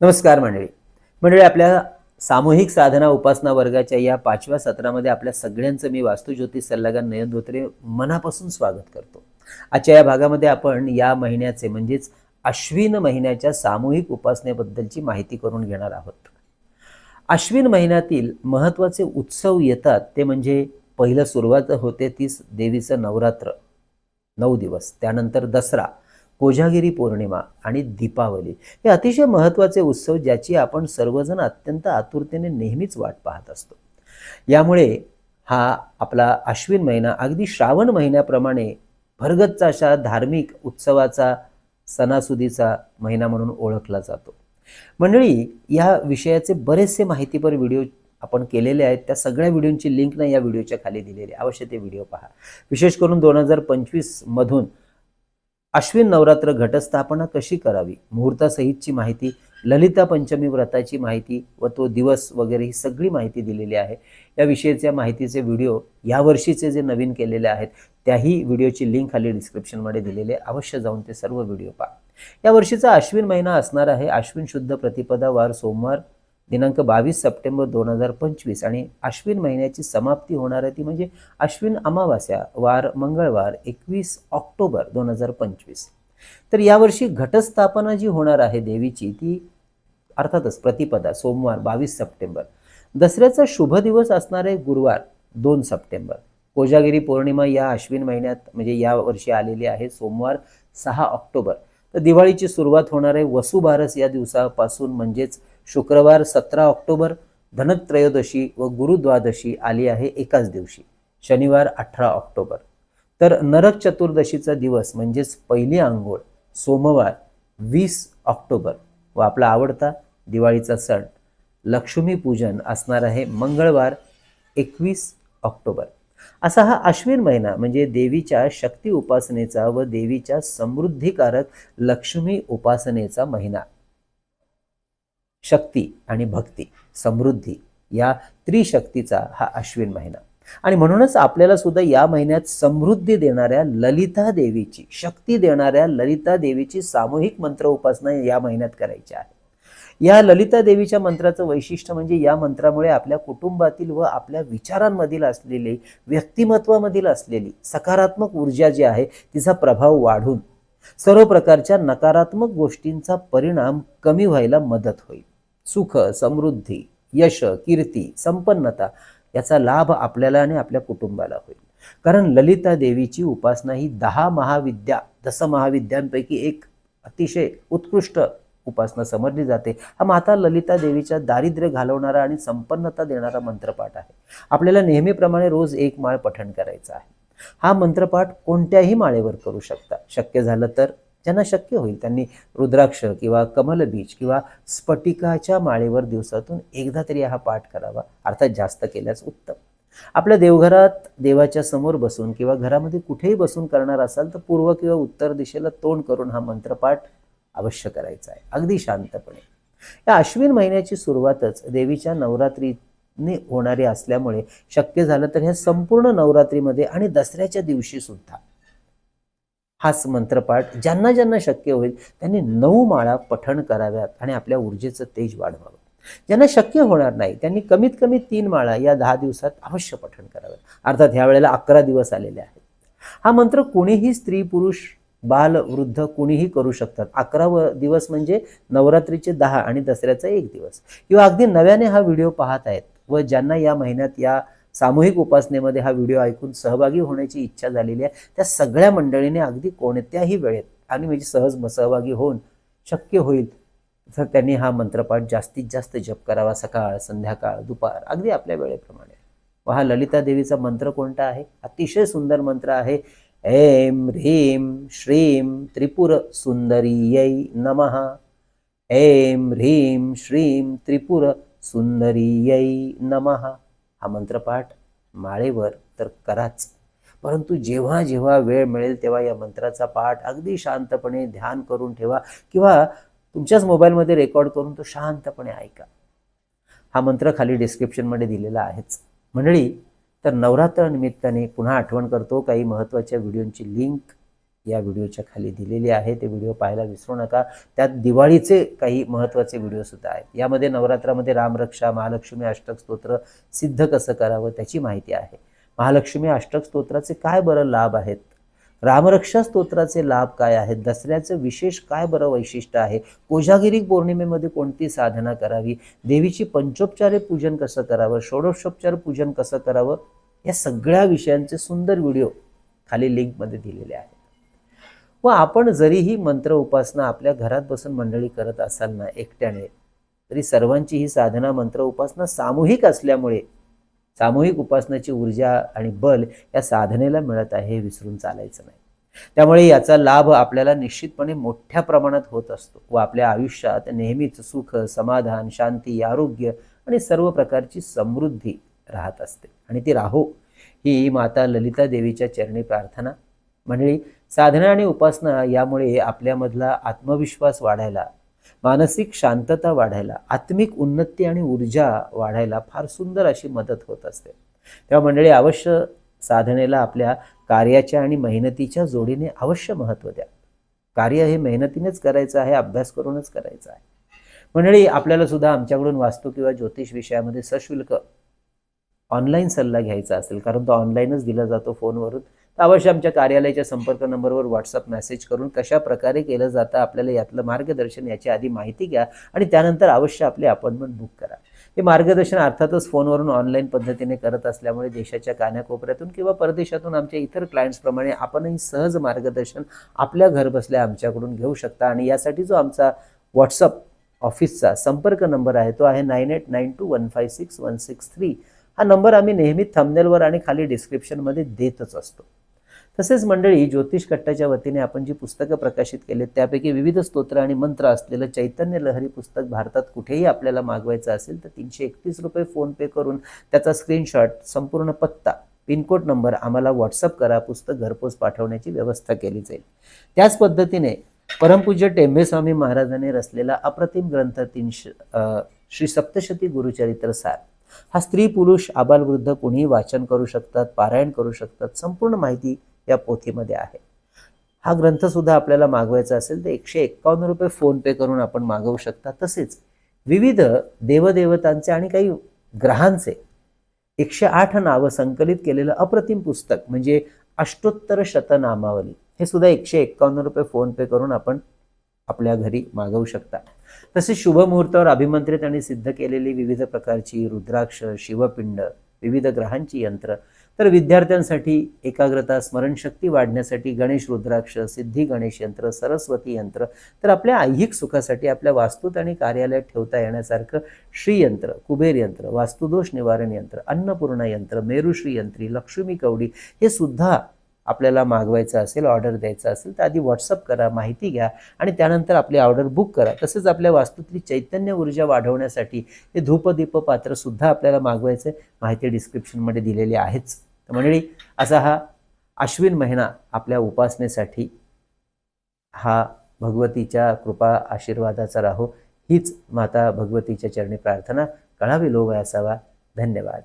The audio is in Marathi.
नमस्कार मंडळी. मंडळी आपल्या सामूहिक साधना उपासना वर्गाच्या या पाचव्या सत्रामध्ये आपल्या सगळ्यांचं मी वास्तुज्योतिष सल्लागार नयन धोत्रे मनापासून स्वागत करतो. आजच्या या भागामध्ये आपण या महिन्याचे म्हणजेच अश्विन महिन्याच्या सामूहिक उपासनेबद्दलची माहिती करून घेणार आहोत. अश्विन महिन्यातील महत्त्वाचे उत्सव येतात ते म्हणजे पहिलं सुरुवात होते तीच देवीचं नवरात्र नऊ दिवस. त्यानंतर दसरा कोजागिरी पौर्णिमा आणि दीपावली हे अतिशय महत्त्वाचे उत्सव ज्याची आपण सर्वजण अत्यंत आतुरतेने नेहमीच वाट पाहत असतो. यामुळे हा आपला आश्विन महिना अगदी श्रावण महिन्याप्रमाणे भरगतचा अशा धार्मिक उत्सवाचा सणासुदीचा महिना म्हणून ओळखला जातो. मंडळी या विषयाचे बरेचसे माहितीपर व्हिडिओ आपण केलेले आहेत. त्या सगळ्या व्हिडिओंची लिंक ना या व्हिडिओच्या खाली दिलेली आवश्यक अवश्य ते व्हिडिओ पहा. विशेष करून दोन हजार पंचवीसमधून अश्विन नवरात्र घटस्थापना कशी करावी? मुहूर्तासहितची माहिती ललिता पंचमी व्रताची माहिती व तो दिवस वगैरे ही सगळी माहिती दिलेली आहे. या विषयीच्या माहितीचे व्हिडिओ यावर्षीचे जे नवीन केलेले आहेत त्याही व्हिडिओची लिंक खाली डिस्क्रिप्शनमध्ये दिलेली आहे. अवश्य जाऊन ते सर्व व्हिडिओ पहा. या वर्षीचा अश्विन महिना असणार आहे. अश्विन शुद्ध प्रतिपदा वार सोमवार दिनांक बावीस सप्टेंबर दोन हजार पंचवीस आणि अश्विन महिन्याची समाप्ती होणार आहे ती म्हणजे अश्विन अमावास्या वार मंगळवार एकवीस ऑक्टोबर दोन हजार पंचवीस. तर यावर्षी घटस्थापना जी होणार आहे देवीची ती अर्थातच प्रतिपदा सोमवार बावीस सप्टेंबर. दसऱ्याचा शुभ दिवस असणार आहे गुरुवार दोन सप्टेंबर. कोजागिरी पौर्णिमा या अश्विन महिन्यात म्हणजे या वर्षी आलेली आहे सोमवार सहा ऑक्टोबर. तर दिवाळीची सुरुवात होणार आहे. वसुबारस या दिवसापासून म्हणजेच शुक्रवार सतरा ऑक्टोबर धनत्रयोदशी व गुरुद्वादशी आली आहे एकाच दिवशी शनिवार अठरा ऑक्टोबर. तर नरक चतुर्दशीचा दिवस म्हणजेच पहिली आंघोळ सोमवार वीस ऑक्टोबर. व आपला आवडता दिवाळीचा सण लक्ष्मीपूजन असणार आहे मंगळवार एकवीस ऑक्टोबर. असा हा अश्विन महिना म्हणजे देवीच्या शक्ती उपासनेचा व देवीच्या समृद्धिकारक लक्ष्मी उपासनेचा महिना. शक्ती आणि भक्ती समृद्धी या त्रिशक्तीचा हा अश्विन महिना. आणि म्हणूनच आपल्याला सुद्धा या महिन्यात समृद्धी देणाऱ्या ललिता देवीची शक्ती देणाऱ्या ललिता देवीची सामूहिक मंत्र उपासना या महिन्यात करायची आहे. या ललिता देवीच्या मंत्राचं वैशिष्ट्य म्हणजे या मंत्रामुळे आपल्या कुटुंबातील व आपल्या विचारांमधील असलेली व्यक्तिमत्वामधील असलेली सकारात्मक ऊर्जा जी आहे तिचा प्रभाव वाढून सर्व प्रकारच्या नकारात्मक गोष्टींचा परिणाम कमी व्हायला मदत होईल. सुख समृद्धी यश कीर्ती संपन्नता याचा लाभ आपल्याला आणि आपल्या कुटुंबाला होईल. कारण ललिता देवीची उपासना ही दहा महाविद्या दस महाविद्यांपैकी एक अतिशय उत्कृष्ट उपासना समजली जाते. हा माता ललिता देवीच्या दारिद्र्य घालवणारा आणि संपन्नता देणारा मंत्रपाठ आहे. आपल्याला नेहमीप्रमाणे रोज एक माळ पठण करायचा आहे. हा मंत्रपाठ कोणत्याही माळेवर करू शकता. शक्य झालं तर ज्यांना शक्य होईल त्यांनी रुद्राक्ष किंवा कमलबीज किंवा स्फटिकाच्या माळेवर दिवसातून एकदा तरी हा पाठ करावा अर्थात जास्त केल्यास उत्तम. आपल्या देवघरात देवाच्या समोर बसून किंवा घरामध्ये कुठेही बसून करणार असाल तर पूर्व किंवा उत्तर दिशेला तोंड करून हा मंत्रपाठ अवश्य करायचा आहे. अगदी शांतपणे. या अश्विन महिन्याची सुरुवातच देवीच्या नवरात्रीने होणारी असल्यामुळे शक्य झालं तर ह्या संपूर्ण नवरात्रीमध्ये आणि दसऱ्याच्या दिवशी सुद्धा हाच मंत्रपाठ ज्यांना ज्यांना शक्य होईल त्यांनी नऊ माळा पठण कराव्यात आणि आपल्या ऊर्जेचं तेज वाढवावं. ज्यांना शक्य होणार नाही त्यांनी कमीत कमी तीन माळा या दहा दिवसात अवश्य पठण कराव्यात अर्थात ह्या वेळेला अकरा दिवस आलेले आहेत. हा मंत्र कोणीही स्त्री पुरुष बाल वृद्ध कुणीही करू शकतात. अकरा व दिवस म्हणजे नवरात्रीचे दहा आणि दसऱ्याचा एक दिवस. किंवा अगदी नव्याने हा व्हिडिओ पाहत आहेत व ज्यांना या महिन्यात या सामूहिक उपासनेमध्ये हा व्हिडिओ ऐकून सहभागी होण्याची इच्छा झालेली आहे. त्या सगळ्या मंडळीने अगदी कोणत्याही वेळेत आणि म्हणजे सहज सहभागी होऊन शक्य होईल तर त्यांनी हा मंत्रपाठ जास्तीत जास्त जप करावा सकाळ संध्याकाळ दुपार अगदी आपल्या वेळेप्रमाणे. व हा ललिता देवीचा मंत्र कोणता आहे? अतिशय सुंदर मंत्र आहे. ऐं ह्रीं श्रीं त्रिपुर सुंदरीयै नमः. ऐं ह्रीं श्रीं त्रिपुर सुंदरीयै नमः. हा मंत्रपाठ माळेवर तर कराच. परंतु जेव्हा जेव्हा वेळ मिळेल तेव्हा या मंत्राचा पाठ अगदी शांतपणे ध्यान करून ठेवा किंवा तुमच्याच मोबाईलमध्ये रेकॉर्ड करून तो शांतपणे ऐका. हा मंत्र खाली डिस्क्रिप्शनमध्ये दिलेला आहेच. मंडळी तर नवरात्र निमित्ताने पुन्हा आठवण करतो. काही महत्त्वाच्या व्हिडिओंची लिंक या व्हिडिओच्या खाली दिलेली आहे. ते व्हिडिओ पाहायला विसरू नका. त्यात दिवाळीचे काही महत्त्वाचे व्हिडिओ सुद्धा आहेत. यामध्ये नवरात्रामध्ये रामरक्षा महालक्ष्मी अष्टक स्तोत्र सिद्ध कसं करावं त्याची माहिती आहे. महालक्ष्मी अष्टक स्तोत्राचे काय बरं लाभ आहेत? रामरक्षा स्तोत्राचे लाभ काय आहेत? दसऱ्याचं विशेष काय बरं वैशिष्ट्य आहे? कोजागिरी पौर्णिमेमध्ये कोणती साधना करावी? देवीची पंचोपचारे पूजन कसं करावं? षोडशोपचार पूजन कसं करावं? या सगळ्या विषयांचे सुंदर व्हिडिओ खाली लिंकमध्ये दिलेले आहेत. व आपण जरीही मंत्र उपासना आपल्या घरात बसून मंडळी करत असाल ना एकट्याने तरी सर्वांची ही साधना मंत्र उपासना सामूहिक असल्यामुळे सामूहिक उपासनाची ऊर्जा आणि बल या साधनेला मिळत आहे हे विसरून चालायचं नाही. त्यामुळे याचा लाभ आपल्याला निश्चितपणे मोठ्या प्रमाणात होत असतो व आपल्या आयुष्यात नेहमीच सुख समाधान शांती आरोग्य आणि सर्व प्रकारची समृद्धी राहत असते. आणि ती राहो ही माता ललिता देवीच्या चरणी प्रार्थना मंडळी साधना आणि उपासना यामुळे आपल्यामधला आत्मविश्वास वाढायला मानसिक शांतता वाढायला आत्मिक उन्नती आणि ऊर्जा वाढायला फार सुंदर अशी मदत होत असते. तेव्हा मंडळी अवश्य साधनेला आपल्या कार्याच्या आणि मेहनतीच्या जोडीने अवश्य महत्त्व द्या. कार्य हे मेहनतीनेच करायचं आहे अभ्यास करूनच करायचं आहे. मंडळी आपल्याला सुद्धा आमच्याकडून वास्तू किंवा ज्योतिष विषयामध्ये सशुल्क ऑनलाईन सल्ला घ्यायचा असेल कारण तो ऑनलाईनच दिला जातो फोनवरून. तर अवश्य आमच्या कार्यालयाच्या संपर्क नंबरवर व्हॉट्सअप मेसेज करून कशा प्रकारे केलं जातं आपल्याला यातलं मार्गदर्शन याची आधी माहिती घ्या आणि त्यानंतर अवश्य आपले अपॉइंटमेंट बुक करा. हे मार्गदर्शन अर्थातच फोनवरून ऑनलाईन पद्धतीने करत असल्यामुळे देशाच्या कानाकोपऱ्यातून किंवा परदेशातून आमच्या इतर क्लायंट्सप्रमाणे आपणही सहज मार्गदर्शन आपल्या घरबसल्या आमच्याकडून घेऊ शकता आणि यासाठी जो आमचा व्हॉट्सअप ऑफिसचा संपर्क नंबर आहे तो आहे nine eight nine two one five six one six three हा नंबर आम्ही नेहमी थंबनेलवर आणि खाली डिस्क्रिप्शनमध्ये देतच असतो. तसेच मंडळी ज्योतिष कट्टाच्या वतीने आपण जी पुस्तकं प्रकाशित केलेत त्यापैकी विविध स्तोत्र आणि मंत्र असलेलं चैतन्य लहरी पुस्तक भारतात कुठेही आपल्याला मागवायचं असेल तर तीनशे एकतीस रुपये फोनपे करून त्याचा स्क्रीनशॉट संपूर्ण पत्ता पिनकोड नंबर आम्हाला व्हॉट्सअप करा पुस्तक घरपोच पाठवण्याची व्यवस्था केली जाईल. त्याच पद्धतीने परमपूज्य टेंबेस्वामी महाराजांनी रचलेला अप्रतिम ग्रंथ तीनशे श्री सप्तशती गुरुचरित्र सार. हा स्त्री पुरुष आबालवृद्ध कुणीही वाचन करू शकतात पारायण करू शकतात संपूर्ण माहिती या पोथीमध्ये आहे. हा ग्रंथसुद्धा आपल्याला मागवायचा असेल तर एकशे एक्कावन्न रुपये फोनपे करून आपण मागवू शकता. तसेच विविध देवदेवतांचे आणि काही ग्रहांचे एकशे आठ नावं संकलित केलेलं अप्रतिम पुस्तक म्हणजे अष्टोत्तर शतनामावली. हे सुद्धा एकशे एक्कावन्न रुपये फोन पे करून आपण आपल्या घरी मागवू शकता. तसेच शुभ मुहूर्तावर अभिमंत्रित आणि सिद्ध केलेली विविध प्रकारची रुद्राक्ष शिवपिंड विविध ग्रहांची यंत्र तर विद्यार्थ्यांसाठी एकाग्रता स्मरणशक्ती वाढण्यासाठी गणेश रुद्राक्ष सिद्धी गणेश यंत्र सरस्वती यंत्र तर आपल्या ऐहिक सुखासाठी आपल्या वास्तूत आणि कार्यालयात ठेवता येण्यासारखं श्रीयंत्र कुबेर यंत्र वास्तुदोष निवारण यंत्र अन्नपूर्णा यंत्र मेरुश्री यंत्री लक्ष्मी कवडी हे सुद्धा आपल्याला मागवायचं असेल ऑर्डर द्यायचं असेल तर आधी व्हॉट्सअप करा माहिती घ्या आणि त्यानंतर आपली ऑर्डर बुक करा. तसेच आपल्या वास्तूतली चैतन्य ऊर्जा वाढवण्यासाठी हे धूपदीप पात्रसुद्धा आपल्याला मागवायचं आहे माहिती डिस्क्रिप्शनमध्ये दिलेली आहेच. तर मंडळी असा हा अश्विन महिना आपल्या उपासनेसाठी हा भगवतीच्या कृपा आशीर्वादाचा राहो. हीच माता भगवतीच्या चरणी प्रार्थना. कळावी लोभ असावा. धन्यवाद.